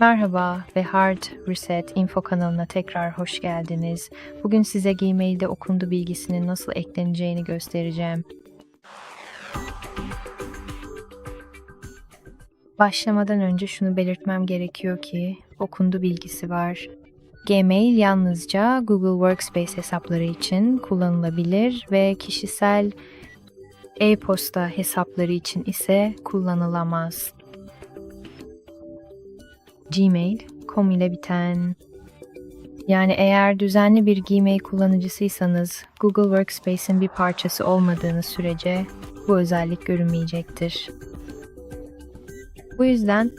Merhaba ve Hard Reset Info kanalına tekrar hoş geldiniz. Bugün size Gmail'de okundu bilgisinin nasıl ekleneceğini göstereceğim. Başlamadan önce şunu belirtmem gerekiyor ki okundu bilgisi var. Gmail yalnızca Google Workspace hesapları için kullanılabilir ve kişisel e-posta hesapları için ise kullanılamaz. Gmail.com ile biten yani eğer düzenli bir Gmail kullanıcısıysanız Google Workspace'in bir parçası olmadığınız sürece bu özellik görünmeyecektir. Bu yüzden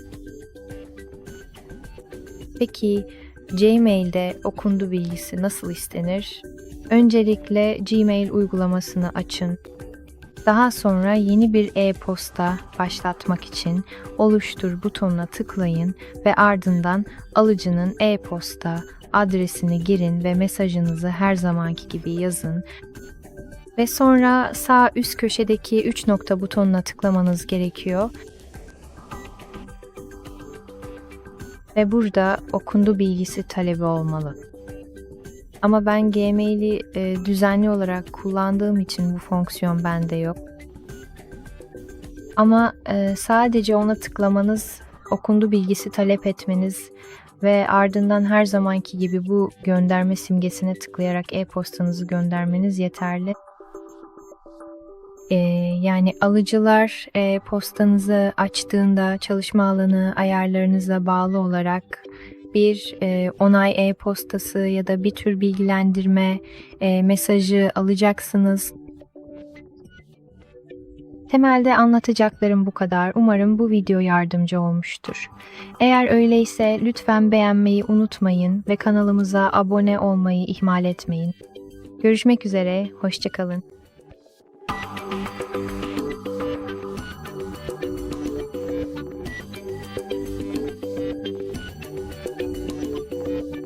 peki Gmail'de okundu bilgisi nasıl istenir? Öncelikle Gmail uygulamasını açın. Daha sonra yeni bir e-posta başlatmak için oluştur butonuna tıklayın ve ardından alıcının e-posta adresini girin ve mesajınızı her zamanki gibi yazın. Ve sonra sağ üst köşedeki 3 nokta butonuna tıklamanız gerekiyor. Ve burada okundu bilgisi talebi olmalı. Ama ben Gmail'i e, düzenli olarak kullandığım için bu fonksiyon bende yok. Ama e, sadece ona tıklamanız, okundu bilgisi talep etmeniz ve ardından her zamanki gibi bu gönderme simgesine tıklayarak e-postanızı göndermeniz yeterli. E, yani alıcılar e-postanızı açtığında çalışma alanı ayarlarınıza bağlı olarak bir e, onay e-postası ya da bir tür bilgilendirme e, mesajı alacaksınız. Temelde anlatacaklarım bu kadar. Umarım bu video yardımcı olmuştur. Eğer öyleyse lütfen beğenmeyi unutmayın ve kanalımıza abone olmayı ihmal etmeyin. Görüşmek üzere, hoşçakalın.